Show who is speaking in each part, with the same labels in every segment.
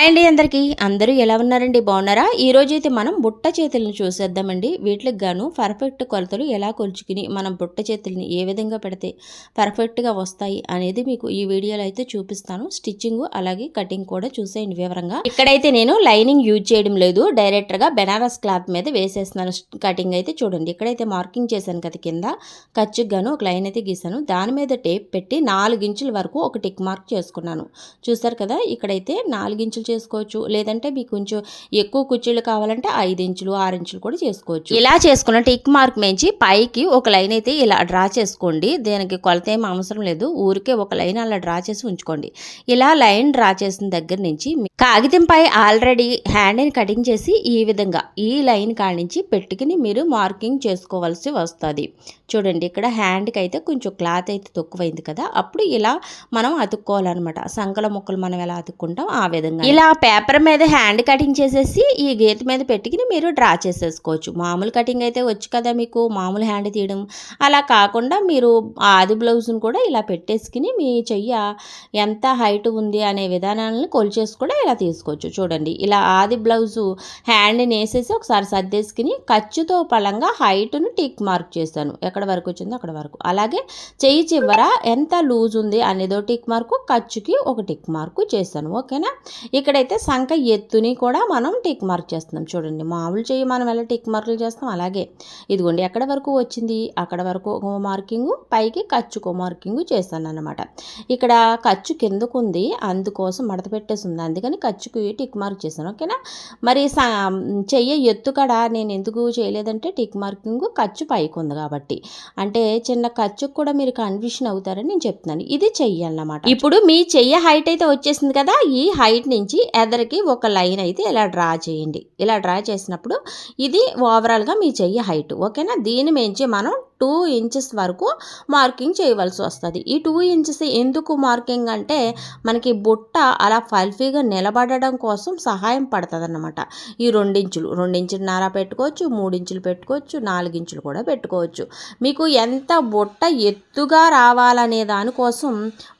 Speaker 1: Hi అండి అందరికీ. అందరూ ఎలా ఉన్నారండి? బాగున్నారా? ఈ అయితే మనం బుట్ట చేతులను చూసేద్దామండి. వీటికి గాను పర్ఫెక్ట్ కొలతలు ఎలా కొలుచుకుని మనం బుట్ట చేతుల్ని ఏ విధంగా పెడితే పర్ఫెక్ట్గా వస్తాయి అనేది మీకు ఈ వీడియోలో అయితే చూపిస్తాను. స్టిచ్చింగ్ అలాగే కటింగ్ కూడా చూసేయండి వివరంగా. ఇక్కడైతే నేను లైనింగ్ యూజ్ చేయడం లేదు. డైరెక్ట్గా బెనారస్ క్లాత్ మీద వేసేస్తున్నాను. కటింగ్ అయితే చూడండి. ఇక్కడైతే మార్కింగ్ చేశాను కదా కింద. ఖర్చుకు గాను ఒక లైన్ అయితే గీసాను దాని మీద టేప్ పెట్టి నాలుగు ఇంచుల వరకు ఒక టిక్ మార్క్ చేసుకున్నాను. చూసారు కదా? ఇక్కడైతే నాలుగు ఇంచులు చేసుకోవచ్చు. లేదంటే మీకు కొంచెం ఎక్కువ కుర్చీలు కావాలంటే ఐదు ఇంచులు ఆరు ఇంచులు కూడా చేసుకోవచ్చు. ఇలా చేసుకున్న టిక్ మార్క్ మేంచి పైకి ఒక లైన్ అయితే ఇలా డ్రా చేసుకోండి. దీనికి కొలత ఏం అవసరం లేదు. ఊరికే ఒక లైన్ అలా డ్రా చేసి ఉంచుకోండి. ఇలా లైన్ డ్రా చేసిన దగ్గర నుంచి కాగితంపై ఆల్రెడీ హ్యాండ్ని కటింగ్ చేసి ఈ విధంగా ఈ లైన్ కాడి నుంచి పెట్టుకుని మీరు మార్కింగ్ చేసుకోవాల్సి వస్తుంది. చూడండి ఇక్కడ హ్యాండ్కి అయితే కొంచెం క్లాత్ అయితే తక్కువైంది కదా. అప్పుడు ఇలా మనం అతుక్కోవాలన్నమాట. సంకల ముక్కలు మనం ఎలా అతుక్కుంటాం ఆ విధంగా ఇలా పేపర్ మీద హ్యాండ్ కటింగ్ చేసేసి ఈ గీత మీద పెట్టుకుని మీరు డ్రా చేసేసుకోవచ్చు. మామూలు కటింగ్ అయితే వచ్చు కదా మీకు మామూలు హ్యాండ్ తీయడం. అలా కాకుండా మీరు ఆది బ్లౌజ్ని కూడా ఇలా పెట్టేసుకుని మీ చెయ్య ఎంత హైట్ ఉంది అనే విధానాలను కొలిచేసి కూడా ఇలా తీసుకోవచ్చు. చూడండి ఇలా ఆది బ్లౌజు హ్యాండ్ని వేసేసి ఒకసారి సర్దేసుకుని ఖర్చుతో పలంగా హైట్ను టిక్ మార్క్ చేశాను. ఎక్కడ వరకు వచ్చిందో అక్కడ వరకు. అలాగే చెయ్యి చివర ఎంత లూజ్ ఉంది అనేదో టిక్ మార్కు ఖర్చుకి ఒక టిక్ మార్కు చేశాను. ఓకేనా? ఇక్కడైతే సంఖ ఎత్తుని కూడా మనం టిక్ మార్క్ చేస్తున్నాం. చూడండి మామూలు చెయ్యి మనం ఎలా టిక్ మార్కులు చేస్తాం అలాగే. ఇదిగోండి ఎక్కడ వరకు వచ్చింది? అక్కడ వరకు ఒక మార్కింగ్ పైకి ఖర్చుకో మార్కింగ్ చేశాను అనమాట ఇక్కడ ఖర్చు కిందకు ఉంది అందుకోసం మడత పెట్టేసి ఉంది. అందుకని ఖర్చుకి టిక్ మార్క్ చేశాను. ఓకేనా? మరి చెయ్యి ఎత్తు కడ? నేను ఎందుకు చేయలేదంటే టిక్ మార్కింగ్ ఖర్చు పైకి ఉంది కాబట్టి. అంటే చిన్న ఖర్చుకు కూడా మీరు కన్ఫ్యూషన్ అవుతారని నేను చెప్తున్నాను. ఇది చెయ్యి అన్నమాట. ఇప్పుడు మీ చెయ్యి హైట్ అయితే వచ్చేసింది కదా? ఈ హైట్ నుంచి ఎదరికి ఒక లైన్ అయితే ఇలా డ్రా చేయండి. ఇలా డ్రా చేసినప్పుడు ఇది ఓవరాల్గా మీ చెయ్యి హైట్. ఓకేనా? దీని మించి మనం టూ ఇంచెస్ వరకు మార్కింగ్ చేయవలసి వస్తుంది. ఈ టూ ఇంచెస్ ఎందుకు మార్కింగ్ అంటే మనకి బుట్ట అలా ఫల్ఫీగా నిలబడడం కోసం సహాయం పడుతుంది అన్నమాట ఈ రెండించులు రెండించున్నర పెట్టుకోవచ్చు మూడించులు పెట్టుకోవచ్చు నాలుగించులు కూడా పెట్టుకోవచ్చు. మీకు ఎంత బుట్ట ఎత్తుగా రావాలనే దానికోసం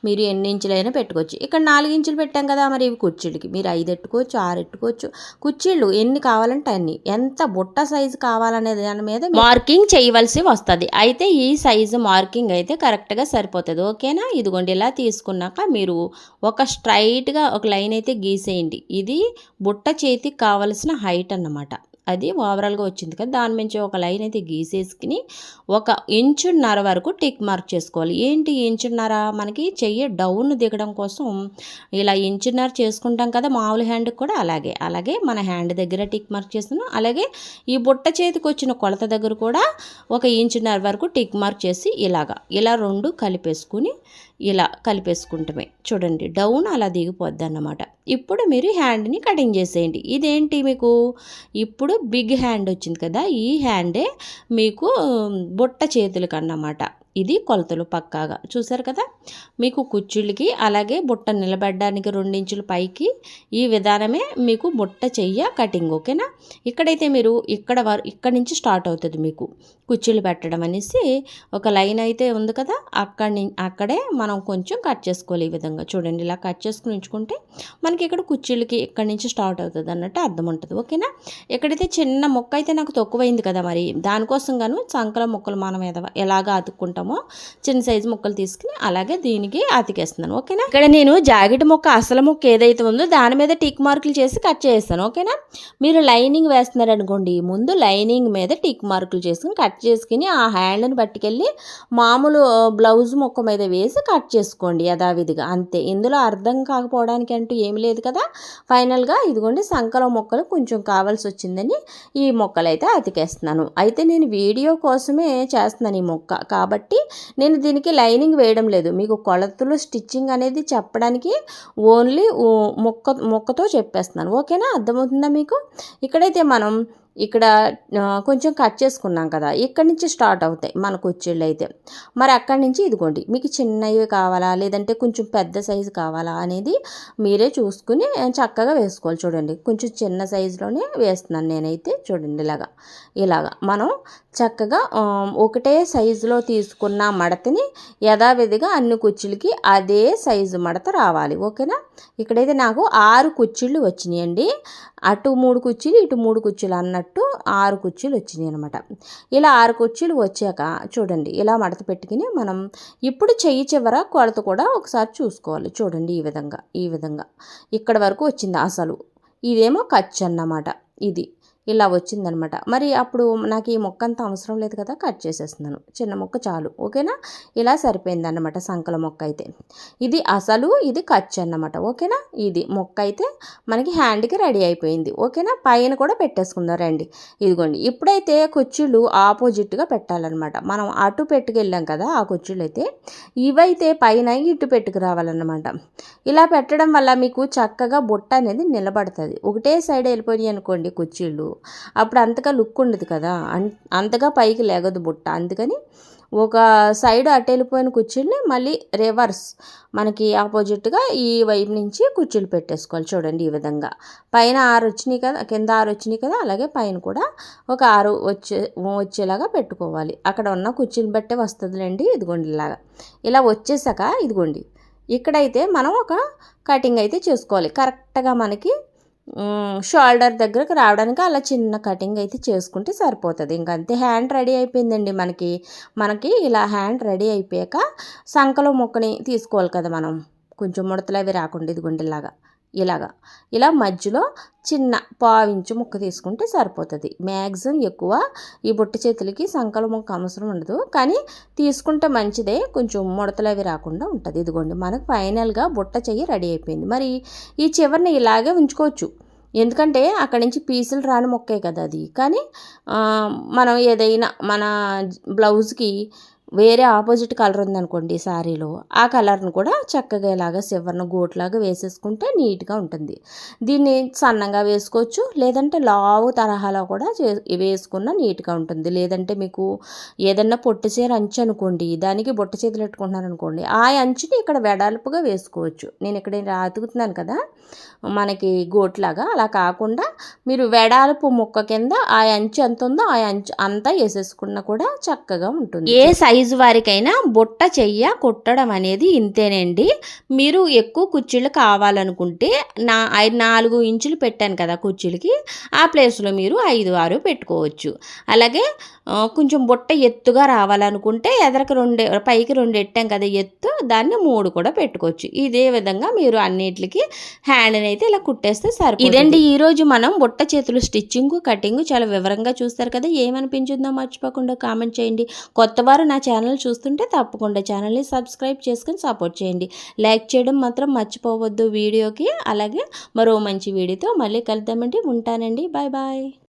Speaker 1: మీరు ఎన్ని ఇంచులైనా పెట్టుకోవచ్చు. ఇక్కడ నాలుగించులు పెట్టాం కదా మరి ఇవి కుర్చీలకి. మీరు ఐదు ఎట్టుకోవచ్చు ఆరు ఎట్టుకోవచ్చు కుర్చీళ్ళు ఎన్ని కావాలంటే అన్ని. ఎంత బుట్ట సైజు కావాలనే దాని మీద మార్కింగ్ చేయవలసి వస్తుంది. అయితే ఈ సైజు మార్కింగ్ అయితే కరెక్ట్గా సరిపోతుంది. ఓకేనా? ఇదిగోండి ఇలా తీసుకున్నాక మీరు ఒక స్ట్రైట్గా ఒక లైన్ అయితే గీసేయండి. ఇది బుట్ట చేతికి కావలసిన హైట్ అన్నమాట. అది ఓవరాల్గా వచ్చింది కదా దాని నుంచి ఒక లైన్ అయితే గీసేసుకుని ఒక ఇంచున్నర వరకు టిక్ మార్క్ చేసుకోవాలి. ఏంటి ఇంచున్నర? మనకి చెయ్యి డౌన్ దిగడం కోసం ఇలా ఇంచున్నర చేసుకుంటాం కదా మామూలు హ్యాండ్కి కూడా అలాగే. అలాగే మన హ్యాండ్ దగ్గర టిక్ మార్క్ చేస్తున్నాం. అలాగే ఈ బుట్ట చేతికి వచ్చిన కొలత దగ్గర కూడా ఒక ఇంచున్నర వరకు టిక్ మార్క్ చేసి ఇలాగా ఇలా రెండు కలిపేసుకుని ఇలా కలిపేసుకుంటమే. చూడండి డౌన్ అలా దిగిపోద్ది అన్నమాట. ఇప్పుడు మీరు హ్యాండ్ని కటింగ్ చేసేయండి. ఇదేంటి మీకు? ఇప్పుడు బిగ్ హ్యాండ్ వచ్చింది కదా ఈ హ్యాండే మీకు బుట్ట చేతులకు అన్నమాట ఇది కొలతలు పక్కాగా. చూసారు కదా? మీకు కుచ్చుళ్ళకి అలాగే బుట్ట నిలబెట్టడానికి రెండించులు పైకి ఈ విధానమే మీకు బుట్ట చెయ్య కటింగ్ ఓకేనా? ఇక్కడైతే మీరు ఇక్కడ ఇక్కడ నుంచి స్టార్ట్ అవుతుంది మీకు కుచ్చులు పెట్టడం అనేసి. ఒక లైన్ అయితే ఉంది కదా? అక్కడి అక్కడే మనం కొంచెం కట్ చేసుకోవాలి ఈ విధంగా. చూడండి ఇలా కట్ చేసుకుని ఉంచుకుంటే మనకి ఇక్కడ కుర్చీలకి ఇక్కడ నుంచి స్టార్ట్ అవుతుంది అన్నట్టు అర్థం ఉంటుంది ఓకేనా? ఎక్కడైతే చిన్న మొక్క అయితే నాకు తక్కువైంది కదా మరి దానికోసం గాను సంకల మొక్కలు మనం ఎదవ ఎలాగా అతుక్కుంటామో చిన్న సైజు ముక్కలు తీసుకుని అలాగే దీనికి అతికేస్తున్నాను ఓకేనా? ఇక్కడ నేను జాకెట్ ముక్క అసలు ముక్క ఏదైతే ఉందో దాని మీద టిక్ మార్కులు చేసి కట్ చేస్తాను. ఓకేనా? మీరు లైనింగ్ వేస్తున్నారు అనుకోండి ముందు లైనింగ్ మీద టిక్ మార్కులు చేసుకుని కట్ చేసుకుని ఆ హ్యాండ్ని పట్టుకెళ్ళి మామూలు బ్లౌజ్ ముక్క మీద వేసి కట్ చేసుకోండి యథావిధిగా. అంతే. ఇందులో అర్థం కాకపోవడానికి అంటూ ఏమి లేదు కదా? ఫైనల్గా ఇదిగోండి సంకల మొక్కలు కొంచెం కావాల్సి వచ్చిందని ఈ మొక్కలు అయితే అతికేస్తున్నాను అయితే నేను వీడియో కోసమే చేస్తున్నాను ఈ మొక్క. కాబట్టి నేను దీనికి లైనింగ్ వేయడం లేదు. మీకు కొలతలు స్టిచ్చింగ్ అనేది చెప్పడానికి ఓన్లీ మొక్క మొక్కతో చెప్పేస్తున్నాను. ఓకేనా? అర్థమవుతుందా మీకు? ఇక్కడైతే మనం ఇక్కడ కొంచెం కట్ చేసుకున్నాం కదా. ఇక్కడి నుంచి స్టార్ట్ అవుతాయి మన కుర్చీళ్ళు అయితే. మరి అక్కడి నుంచి ఇదిగోండి మీకు చిన్నవి కావాలా లేదంటే కొంచెం పెద్ద సైజు కావాలా అనేది మీరే చూసుకుని చక్కగా వేసుకోవాలి చూడండి. కొంచెం చిన్న సైజులోనే వేస్తున్నాను నేనైతే చూడండి ఇలాగా. ఇలాగా మనం చక్కగా ఒకటే సైజులో తీసుకున్న మడతని యథావిధిగా అన్ని కుర్చీలకి అదే సైజు మడత రావాలి. ఓకేనా? ఇక్కడైతే నాకు ఆరు కుర్చీళ్ళు వచ్చినాయండి. అటు మూడు కుర్చీలు ఇటు మూడు కుర్చీలు అన్నట్టు ఆరు కుర్చీలు వచ్చినాయి అనమాట ఇలా ఆరు కుర్చీలు వచ్చాక చూడండి ఇలా మడత పెట్టుకుని మనం ఇప్పుడు చెయ్యి చివర కొలత కూడా ఒకసారి చూసుకోవాలి. చూడండి ఈ విధంగా ఈ విధంగా. ఇక్కడ వరకు వచ్చింది అసలు. ఇదేమో ఖర్చు అన్నమాట. ఇది. ఇలా వచ్చిందనమాట. మరి అప్పుడు నాకు ఈ మొక్క అంత అవసరం లేదు కదా కట్ చేసేస్తున్నాను. చిన్న మొక్క చాలు ఓకేనా? ఇలా సరిపోయిందన్నమాట సంకల మొక్క అయితే. ఇది అసలు ఇది ఖర్చు అన్నమాట ఓకేనా? ఇది మొక్క అయితే మనకి హ్యాండ్కి రెడీ అయిపోయింది ఓకేనా? పైన కూడా పెట్టేసుకుందాం రండి. ఇదిగోండి ఇప్పుడైతే కుర్చీలు ఆపోజిట్గా పెట్టాలన్నమాట మనం అటు పెట్టుకెళ్ళాం కదా ఆ కుర్చీలు అయితే ఇవైతే పైన ఇటు పెట్టుకు రావాలన్నమాట. ఇలా పెట్టడం వల్ల మీకు చక్కగా బుట్ట అనేది నిలబడుతుంది. ఒకటే సైడ్ వెళ్ళిపోయి అనుకోండి కుర్చీలు అప్పుడు అంతగా లుక్ ఉండదు కదా. అన్- అంతగా పైకి లేగదు బుట్ట. అందుకని ఒక సైడ్ అటు వెళ్ళిపోయిన కుర్చీల్ని మళ్ళీ రివర్స్ మనకి ఆపోజిట్గా ఈ వైపు నుంచి కుర్చీలు పెట్టేసుకోవాలి చూడండి ఈ విధంగా. పైన ఆరు వచ్చినాయి కదా కింద ఆరు వచ్చినాయి కదా అలాగే పైన కూడా ఒక ఆరు వచ్చే వచ్చేలాగా పెట్టుకోవాలి. అక్కడ ఉన్న కుర్చీలు బట్టే వస్తుందిలేండి ఇదిగోండి ఇలాగా. ఇలా వచ్చేసాక ఇదిగోండి ఇక్కడైతే మనం ఒక కటింగ్ అయితే చేసుకోవాలి. కరెక్ట్గా మనకి షోల్డర్ దగ్గరకు రావడానికి అలా చిన్న కటింగ్ అయితే చేసుకుంటే సరిపోతుంది. ఇంకా అంతే. హ్యాండ్ రెడీ అయిపోయిందండి మనకి. మనకి ఇలా హ్యాండ్ రెడీ అయిపోయాక సంకలో ముక్కని తీసుకోవాలి కదా మనం. కొంచెం ముడతలు అవి రాకుండా గుండెలాగా ఇలాగా. ఇలా మధ్యలో చిన్న పావించు ముక్క తీసుకుంటే సరిపోతుంది. మ్యాక్సిమం ఎక్కువ ఈ బుట్ట చేతులకి సంకల ముక్క అవసరం ఉండదు. కానీ తీసుకుంటే మంచిదే. కొంచెం ముడతలు అవి రాకుండా ఉంటుంది. ఇదిగోండి మనకు ఫైనల్గా బుట్ట చెయ్యి రెడీ అయిపోయింది. మరి ఈ చివరిని ఇలాగే ఉంచుకోవచ్చు. ఎందుకంటే అక్కడి నుంచి పీసులు రాని మొక్కే కదా అది. కానీ మనం ఏదైనా మన బ్లౌజ్కి వేరే ఆపోజిట్ కలర్ ఉందనుకోండి శారీలో ఆ కలర్ను కూడా చక్కగా ఇలాగా సివర్ను గోట్లాగా వేసేసుకుంటే నీట్గా ఉంటుంది. దీన్ని సన్నంగా వేసుకోవచ్చు లేదంటే లావు తరహాలో కూడా వేసుకున్న నీట్గా ఉంటుంది. లేదంటే మీకు ఏదన్నా పొట్టు చీర అంచు అనుకోండి దానికి బొట్ట చేతులు పెట్టుకుంటున్నాను అనుకోండి ఆ అంచుని ఇక్కడ వెడల్పుగా వేసుకోవచ్చు. నేను ఇక్కడ ఇలా అతుకుతున్నాను కదా మనకి గోట్లాగా అలా కాకుండా మీరు వెడల్పు ముక్క కింద ఆ అంచు ఎంత ఉందో ఆ అంచు అంతా వేసేసుకున్నా కూడా చక్కగా ఉంటుంది. ఏ సైజు వారికైనా బుట్ట చెయ్య కుట్టడం అనేది ఇంతేనండి. మీరు ఎక్కువ కుర్చీలు కావాలనుకుంటే నా నాలుగు ఇంచులు పెట్టాను కదా కుర్చీలకి ఆ ప్లేస్లో మీరు ఐదు ఆరు పెట్టుకోవచ్చు. అలాగే కొంచెం బుట్ట ఎత్తుగా రావాలనుకుంటే ఎదరకు రెండు పైకి రెండు ఎట్టాం కదా ఎత్తు దాన్ని మూడు కూడా పెట్టుకోవచ్చు. ఇదే విధంగా మీరు అన్నిటికి హ్యాండ్ని అయితే ఇలా కుట్టేస్తే సరిపోతుంది. ఇదండి ఈరోజు మనం బుట్ట చేతులు స్టిచ్చింగ్ కటింగ్ చాలా వివరంగా చూస్తారు కదా ఏమనిపించిందో మర్చిపోకుండా కామెంట్ చేయండి. కొత్త వారు నా ఛానల్ చూస్తుంటే తప్పకుండా ఛానల్ని సబ్స్క్రైబ్ చేసుకొని సపోర్ట్ చేయండి. లైక్ చేయడం మాత్రం మర్చిపోవద్దు వీడియోకి. అలాగే మరో మంచి వీడియోతో మళ్ళీ కలుద్దామండి. ఉంటానండి. Bye bye